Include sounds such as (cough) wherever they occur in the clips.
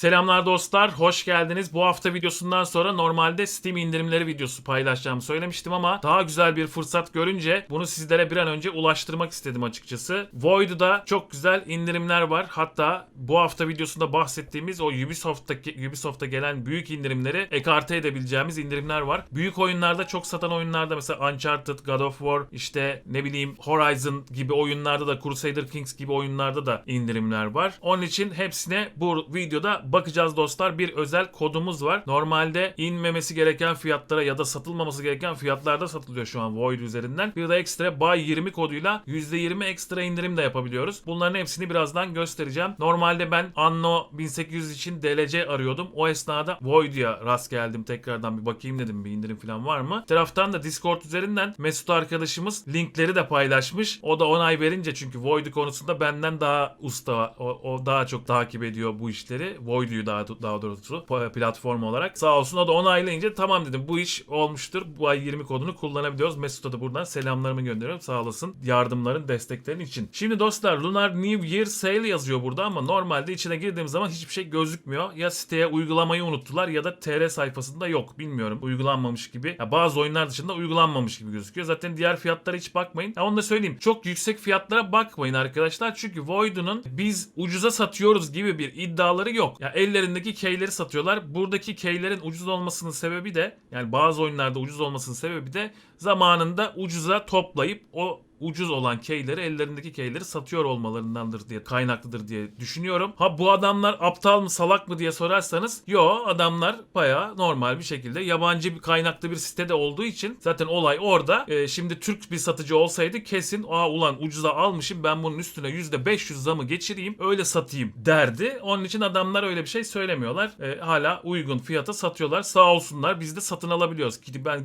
Selamlar dostlar, hoş geldiniz. Bu hafta videosundan sonra normalde Steam indirimleri videosu paylaşacağımı söylemiştim ama daha güzel bir fırsat görünce bunu sizlere bir an önce ulaştırmak istedim açıkçası. Void'da çok güzel indirimler var. Hatta bu hafta videosunda bahsettiğimiz o Ubisoft'taki Ubisoft'a gelen büyük indirimleri ekarte edebileceğimiz indirimler var. Büyük oyunlarda çok satan oyunlarda mesela Uncharted, God of War, işte ne bileyim Horizon gibi oyunlarda da Crusader Kings gibi oyunlarda da indirimler var. Onun için hepsine bu videoda bakacağız dostlar. Bir özel kodumuz var. Normalde inmemesi gereken fiyatlara ya da satılmaması gereken fiyatlarda satılıyor şu an Void üzerinden. Bir de ekstra Buy 20 koduyla %20 ekstra indirim de yapabiliyoruz. Bunların hepsini birazdan göstereceğim. Normalde ben Anno 1800 için DLC arıyordum. O esnada Void'ya rast geldim. Tekrardan bir bakayım dedim bir indirim falan var mı? Taraftan da Discord üzerinden Mesut arkadaşımız linkleri de paylaşmış. O da onay verince çünkü Void konusunda benden daha usta. O, o daha çok takip ediyor bu işleri. Void'u daha, daha doğrusu platform olarak. Sağ olsun o da onaylayınca tamam dedim bu iş olmuştur. Bu ay 20 kodunu kullanabiliyoruz. Mesut'a da buradan selamlarımı gönderiyorum. Sağ olasın yardımların, desteklerin için. Şimdi dostlar Lunar New Year Sale yazıyor burada ama normalde içine girdiğim zaman hiçbir şey gözükmüyor. Ya siteye uygulamayı unuttular ya da TR sayfasında yok. Bilmiyorum. Uygulanmamış gibi. Ya bazı oyunlar dışında uygulanmamış gibi gözüküyor. Zaten diğer fiyatlara hiç bakmayın. Ya onu da söyleyeyim. Çok yüksek fiyatlara bakmayın arkadaşlar. Çünkü Void'un biz ucuza satıyoruz gibi bir iddiaları yok. Ya ellerindeki keyleri satıyorlar. Buradaki keylerin ucuz olmasının sebebi de yani bazı oyunlarda ucuz olmasının sebebi de zamanında ucuza toplayıp o ucuz olan keyleri ellerindeki keyleri satıyor olmalarındandır diye kaynaklıdır diye düşünüyorum. Ha bu adamlar aptal mı salak mı diye sorarsanız yo adamlar baya normal bir şekilde yabancı bir kaynaklı bir sitede olduğu için zaten olay orada. Ee, şimdi Türk bir satıcı olsaydı kesin aa ulan ucuza almışım ben bunun üstüne %500 zamı geçireyim öyle satayım derdi. Onun için adamlar öyle bir şey söylemiyorlar. Ee, hala uygun fiyata satıyorlar. Sağ olsunlar biz de satın alabiliyoruz. Gidip ben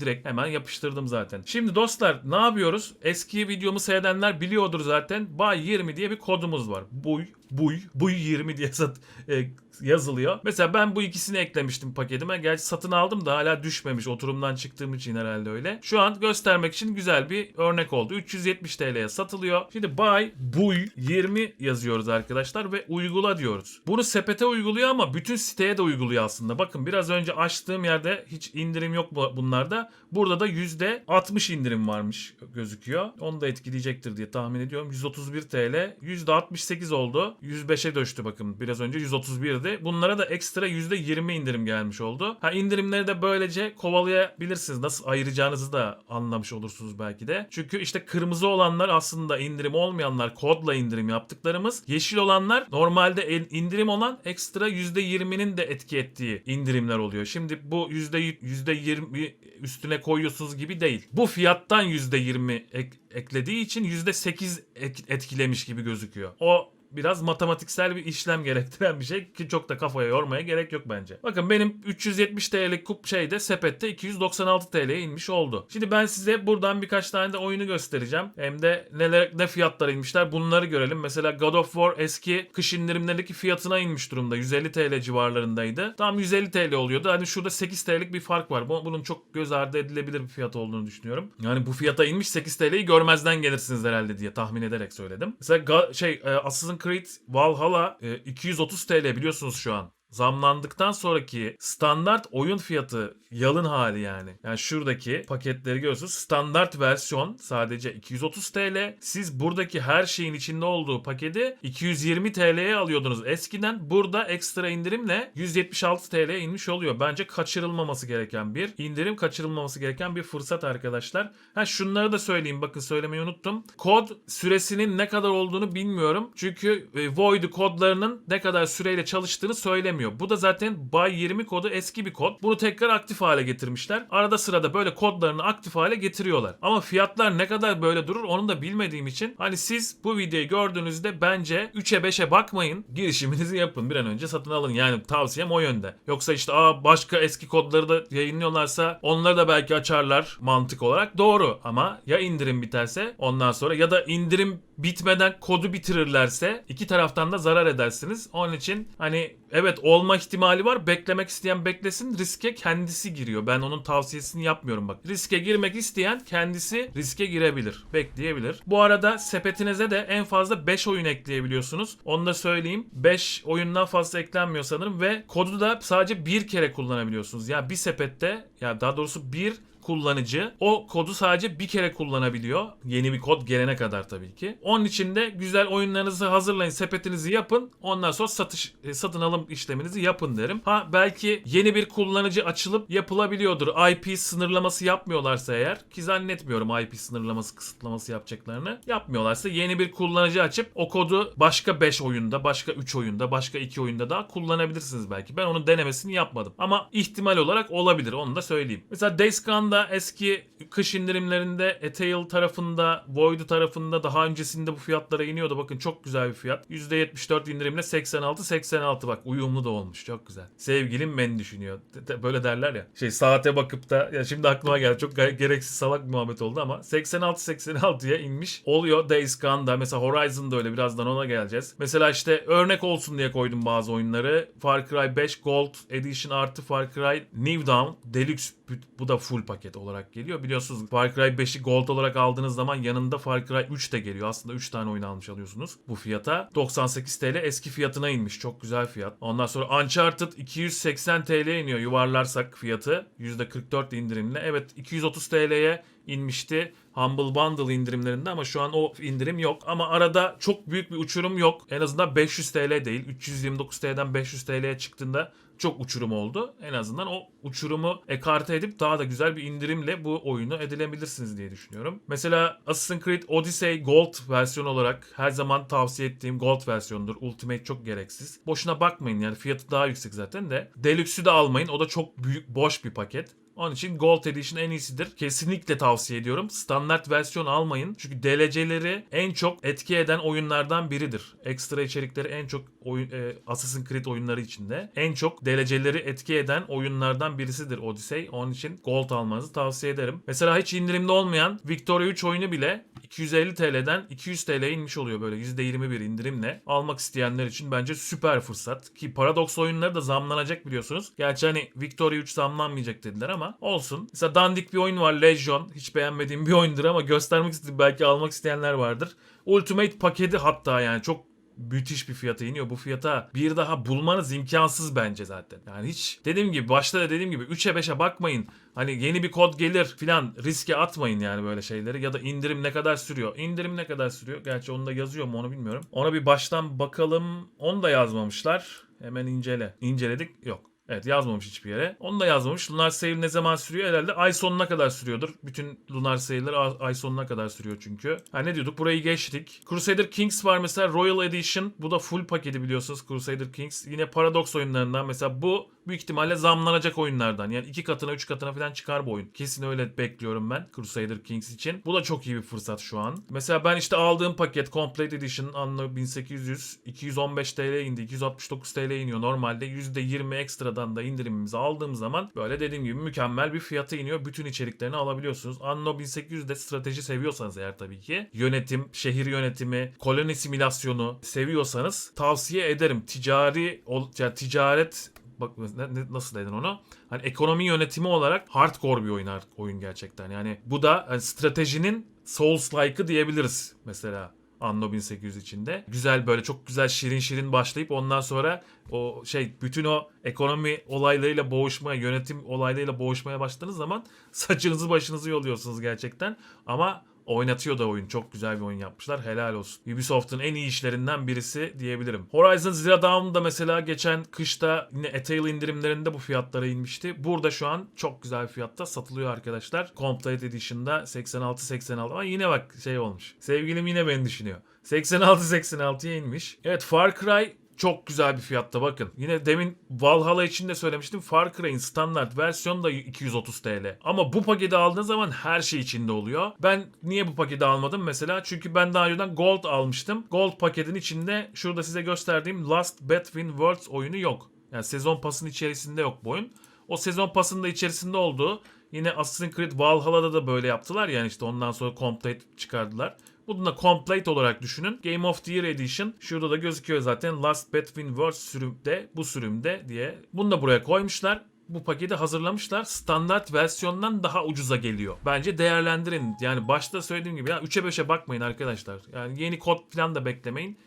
direkt hemen yapıştırdım zaten. Şimdi dostlar ne yapıyoruz? Eski videomu seyredenler biliyordur zaten. Buy 20 diye bir kodumuz var. Buy, buy, buy 20 diye sat, e, yazılıyor. Mesela ben bu ikisini eklemiştim paketime. Gerçi satın aldım da hala düşmemiş. Oturumdan çıktığım için herhalde öyle. Şu an göstermek için güzel bir örnek oldu. 370 TL'ye satılıyor. Şimdi buy, buy 20 yazıyoruz arkadaşlar ve uygula diyoruz. Bunu sepete uyguluyor ama bütün siteye de uyguluyor aslında. Bakın biraz önce açtığım yerde hiç indirim yok bu- bunlarda. Burada da %60 indirim varmış gözüküyor. Onu da etkileyecektir diye tahmin ediyorum. 131 TL. %68 oldu. 105'e düştü bakın. Biraz önce 131'di. Bunlara da ekstra %20 indirim gelmiş oldu. Ha indirimleri de böylece kovalayabilirsiniz. Nasıl ayıracağınızı da anlamış olursunuz belki de. Çünkü işte kırmızı olanlar aslında indirim olmayanlar kodla indirim yaptıklarımız. Yeşil olanlar normalde indirim olan ekstra %20'nin de etki ettiği indirimler oluyor. Şimdi bu yüzde 20 üstüne koyuyorsunuz gibi değil. Bu fiyattan %20 ek- eklediği için %8 ek- etkilemiş gibi gözüküyor. O biraz matematiksel bir işlem (laughs) gerektiren bir şey ki çok da kafaya yormaya gerek yok bence. Bakın benim 370 TL'lik kup şeyde sepette 296 TL'ye inmiş oldu. Şimdi ben size buradan birkaç tane de oyunu göstereceğim. Hem de neler ne fiyatlara inmişler bunları görelim. Mesela God of War eski kış indirimlerindeki fiyatına inmiş durumda. 150 TL civarlarındaydı. Tam 150 TL oluyordu. Hani şurada 8 TL'lik bir fark var. Bu- Bunun çok göz ardı edilebilir bir fiyat olduğunu düşünüyorum. Yani bu fiyata inmiş 8 TL'yi görmezden gelirsiniz herhalde diye tahmin ederek söyledim. Mesela şey e, Assassin's Creed Valhalla e, 230 TL biliyorsunuz şu an zamlandıktan sonraki standart oyun fiyatı yalın hali yani. Yani şuradaki paketleri görüyorsunuz. Standart versiyon sadece 230 TL. Siz buradaki her şeyin içinde olduğu paketi 220 TL'ye alıyordunuz eskiden. Burada ekstra indirimle 176 TL'ye inmiş oluyor. Bence kaçırılmaması gereken bir indirim, kaçırılmaması gereken bir fırsat arkadaşlar. Ha şunları da söyleyeyim. Bakın söylemeyi unuttum. Kod süresinin ne kadar olduğunu bilmiyorum. Çünkü e, Void kodlarının ne kadar süreyle çalıştığını söylemiyor. Bu da zaten Buy 20 kodu eski bir kod. Bunu tekrar aktif hale getirmişler. Arada sırada böyle kodlarını aktif hale getiriyorlar. Ama fiyatlar ne kadar böyle durur onu da bilmediğim için hani siz bu videoyu gördüğünüzde bence 3'e 5'e bakmayın. Girişiminizi yapın. Bir an önce satın alın. Yani tavsiyem o yönde. Yoksa işte aa başka eski kodları da yayınlıyorlarsa onları da belki açarlar mantık olarak. Doğru ama ya indirim biterse ondan sonra ya da indirim bitmeden kodu bitirirlerse iki taraftan da zarar edersiniz. Onun için hani evet o olma ihtimali var. Beklemek isteyen beklesin. Riske kendisi giriyor. Ben onun tavsiyesini yapmıyorum bak. Riske girmek isteyen kendisi riske girebilir. Bekleyebilir. Bu arada sepetinize de en fazla 5 oyun ekleyebiliyorsunuz. Onu da söyleyeyim. 5 oyundan fazla eklenmiyor sanırım ve kodu da sadece bir kere kullanabiliyorsunuz. Yani bir sepette ya daha doğrusu bir kullanıcı o kodu sadece bir kere kullanabiliyor. Yeni bir kod gelene kadar tabii ki. Onun için de güzel oyunlarınızı hazırlayın, sepetinizi yapın. Ondan sonra satış e, satın alım işleminizi yapın derim. Ha belki yeni bir kullanıcı açılıp yapılabiliyordur. IP sınırlaması yapmıyorlarsa eğer ki zannetmiyorum IP sınırlaması kısıtlaması yapacaklarını. Yapmıyorlarsa yeni bir kullanıcı açıp o kodu başka 5 oyunda, başka 3 oyunda, başka 2 oyunda daha kullanabilirsiniz belki. Ben onun denemesini yapmadım. Ama ihtimal olarak olabilir. Onu da söyleyeyim. Mesela Days Gone'da eski kış indirimlerinde Etail tarafında, Void tarafında daha öncesinde bu fiyatlara iniyordu. Bakın çok güzel bir fiyat. %74 indirimle 86 86 bak uyumlu da olmuş. Çok güzel. Sevgilim ben düşünüyor. Böyle derler ya. Şey saate bakıp da ya şimdi aklıma geldi. Çok gereksiz salak bir muhabbet oldu ama 86 86'ya inmiş. Oluyor Days Gone'da. Mesela Horizon'da öyle birazdan ona geleceğiz. Mesela işte örnek olsun diye koydum bazı oyunları. Far Cry 5 Gold Edition artı Far Cry New Dawn Deluxe bu da full paket olarak geliyor. Biliyorsunuz Far Cry 5'i Gold olarak aldığınız zaman yanında Far Cry 3 de geliyor. Aslında 3 tane oyun almış alıyorsunuz bu fiyata. 98 TL eski fiyatına inmiş. Çok güzel fiyat. Ondan sonra Uncharted 280 TL iniyor yuvarlarsak fiyatı. %44 indirimle. Evet 230 TL'ye inmişti. Humble Bundle indirimlerinde ama şu an o indirim yok. Ama arada çok büyük bir uçurum yok. En azından 500 TL değil. 329 TL'den 500 TL'ye çıktığında çok uçurum oldu. En azından o uçurumu ekarte edip daha da güzel bir indirimle bu oyunu edinebilirsiniz diye düşünüyorum. Mesela Assassin's Creed Odyssey Gold versiyon olarak her zaman tavsiye ettiğim Gold versiyonudur. Ultimate çok gereksiz. Boşuna bakmayın yani fiyatı daha yüksek zaten de. Deluxe'ü de almayın. O da çok büyük boş bir paket. Onun için Gold Edition en iyisidir. Kesinlikle tavsiye ediyorum. Standart versiyon almayın. Çünkü DLC'leri en çok etki eden oyunlardan biridir. Ekstra içerikleri en çok oyun, e, Assassin's Creed oyunları içinde. En çok DLC'leri etki eden oyunlardan birisidir Odyssey. Onun için Gold almanızı tavsiye ederim. Mesela hiç indirimde olmayan Victoria 3 oyunu bile 250 TL'den 200 TL'ye inmiş oluyor böyle %21 indirimle. Almak isteyenler için bence süper fırsat. Ki Paradox oyunları da zamlanacak biliyorsunuz. Gerçi hani Victoria 3 zamlanmayacak dediler ama olsun. Mesela dandik bir oyun var Legion. Hiç beğenmediğim bir oyundur ama göstermek istedim. Belki almak isteyenler vardır. Ultimate paketi hatta yani çok müthiş bir fiyata iniyor. Bu fiyata bir daha bulmanız imkansız bence zaten. Yani hiç dediğim gibi başta da dediğim gibi 3'e 5'e bakmayın. Hani yeni bir kod gelir filan riske atmayın yani böyle şeyleri. Ya da indirim ne kadar sürüyor? İndirim ne kadar sürüyor? Gerçi onu da yazıyor mu onu bilmiyorum. Ona bir baştan bakalım. Onu da yazmamışlar. Hemen incele. İnceledik. Yok. Evet yazmamış hiçbir yere. Onu da yazmamış. Lunar Sale ne zaman sürüyor? Herhalde ay sonuna kadar sürüyordur. Bütün Lunar Sale'ler a- ay sonuna kadar sürüyor çünkü. Ha ne diyorduk? Burayı geçtik. Crusader Kings var mesela Royal Edition. Bu da full paketi biliyorsunuz Crusader Kings. Yine Paradox oyunlarından mesela bu büyük ihtimalle zamlanacak oyunlardan. Yani iki katına üç katına falan çıkar bu oyun. Kesin öyle bekliyorum ben Crusader Kings için. Bu da çok iyi bir fırsat şu an. Mesela ben işte aldığım paket Complete Edition anno 1800 215 TL indi. 269 TL iniyor. Normalde %20 ekstradan da indirimimizi aldığım zaman böyle dediğim gibi mükemmel bir fiyata iniyor. Bütün içeriklerini alabiliyorsunuz. Anno 1800'de strateji seviyorsanız eğer tabii ki yönetim, şehir yönetimi, koloni simülasyonu seviyorsanız tavsiye ederim. Ticari yani ticaret bak ne- nasıl dedin onu? Hani ekonomi yönetimi olarak hardcore bir oyun oyun gerçekten. Yani bu da hani stratejinin Souls-like'ı diyebiliriz mesela. Anno 1800 içinde. Güzel böyle çok güzel şirin şirin başlayıp ondan sonra o şey bütün o ekonomi olaylarıyla boğuşmaya, yönetim olaylarıyla boğuşmaya başladığınız zaman saçınızı başınızı yoluyorsunuz gerçekten. Ama oynatıyor da oyun. Çok güzel bir oyun yapmışlar. Helal olsun. Ubisoft'un en iyi işlerinden birisi diyebilirim. Horizon Zero Dawn da mesela geçen kışta yine Etail indirimlerinde bu fiyatlara inmişti. Burada şu an çok güzel fiyatta satılıyor arkadaşlar. Complete Edition'da 86-86 ama yine bak şey olmuş. Sevgilim yine beni düşünüyor. 86-86'ya inmiş. Evet Far Cry çok güzel bir fiyatta bakın. Yine demin Valhalla için de söylemiştim. Far Cry'in standart versiyonu da 230 TL. Ama bu paketi aldığın zaman her şey içinde oluyor. Ben niye bu paketi almadım mesela? Çünkü ben daha önceden Gold almıştım. Gold paketin içinde şurada size gösterdiğim Last Between Worlds oyunu yok. Yani sezon pasının içerisinde yok bu oyun. O sezon pasında içerisinde olduğu yine Assassin's Creed Valhalla'da da böyle yaptılar yani işte ondan sonra Complete çıkardılar. Bunu da complete olarak düşünün. Game of the Year Edition. Şurada da gözüküyor zaten. Last Between Worlds sürümde, bu sürümde diye. Bunu da buraya koymuşlar. Bu paketi hazırlamışlar. Standart versiyondan daha ucuza geliyor. Bence değerlendirin. Yani başta söylediğim gibi ya 3'e 5'e bakmayın arkadaşlar. Yani yeni kod falan da beklemeyin.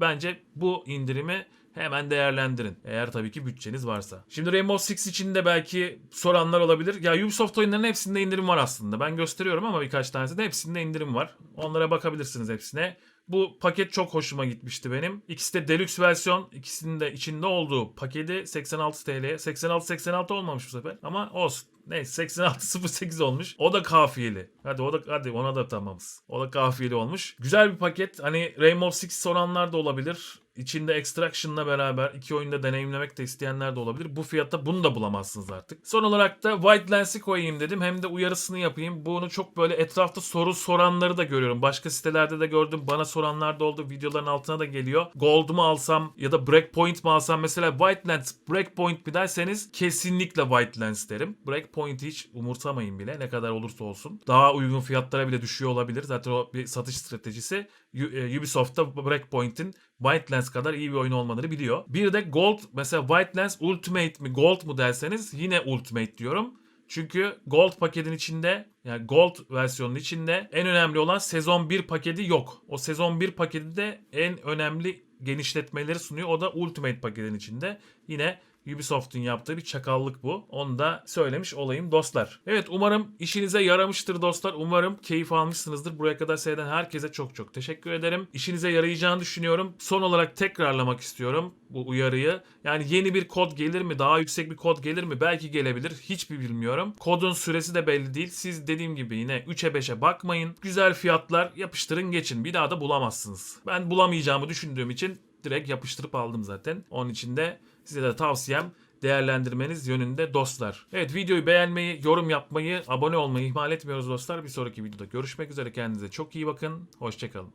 Bence bu indirimi hemen değerlendirin. Eğer tabii ki bütçeniz varsa. Şimdi Rainbow Six için de belki soranlar olabilir. Ya Ubisoft oyunlarının hepsinde indirim var aslında. Ben gösteriyorum ama birkaç tanesinde hepsinde indirim var. Onlara bakabilirsiniz hepsine. Bu paket çok hoşuma gitmişti benim. İkisi de deluxe versiyon. İkisinin de içinde olduğu paketi 86 TL'ye. 86-86 olmamış bu sefer. Ama olsun. Neyse 86.08 olmuş. O da kafiyeli. Hadi o da hadi ona da tamamız. O da kafiyeli olmuş. Güzel bir paket. Hani Rainbow Six soranlar da olabilir. İçinde Extraction'la beraber iki oyunda deneyimlemek de isteyenler de olabilir. Bu fiyatta bunu da bulamazsınız artık. Son olarak da White Lens'i koyayım dedim. Hem de uyarısını yapayım. Bunu çok böyle etrafta soru soranları da görüyorum. Başka sitelerde de gördüm. Bana soranlar da oldu. Videoların altına da geliyor. Gold mu alsam ya da Breakpoint mu alsam? Mesela White Lens Breakpoint mi derseniz kesinlikle White Lens derim. Breakpoint'i hiç umursamayın bile. Ne kadar olursa olsun. Daha uygun fiyatlara bile düşüyor olabilir. Zaten o bir satış stratejisi. E, Ubisoft'ta Breakpoint'in Lens kadar iyi bir oyun olmadığını biliyor. Bir de Gold mesela Lens Ultimate mi Gold mu derseniz yine Ultimate diyorum. Çünkü Gold paketin içinde yani Gold versiyonun içinde en önemli olan sezon 1 paketi yok. O sezon 1 paketi de en önemli genişletmeleri sunuyor. O da Ultimate paketin içinde. Yine Ubisoft'un yaptığı bir çakallık bu. Onu da söylemiş olayım dostlar. Evet umarım işinize yaramıştır dostlar. Umarım keyif almışsınızdır. Buraya kadar seyreden herkese çok çok teşekkür ederim. İşinize yarayacağını düşünüyorum. Son olarak tekrarlamak istiyorum bu uyarıyı. Yani yeni bir kod gelir mi? Daha yüksek bir kod gelir mi? Belki gelebilir. Hiçbir bilmiyorum. Kodun süresi de belli değil. Siz dediğim gibi yine 3'e 5'e bakmayın. Güzel fiyatlar yapıştırın geçin. Bir daha da bulamazsınız. Ben bulamayacağımı düşündüğüm için direkt yapıştırıp aldım zaten. Onun için de size de tavsiyem değerlendirmeniz yönünde dostlar. Evet videoyu beğenmeyi, yorum yapmayı, abone olmayı ihmal etmiyoruz dostlar. Bir sonraki videoda görüşmek üzere. Kendinize çok iyi bakın. Hoşçakalın.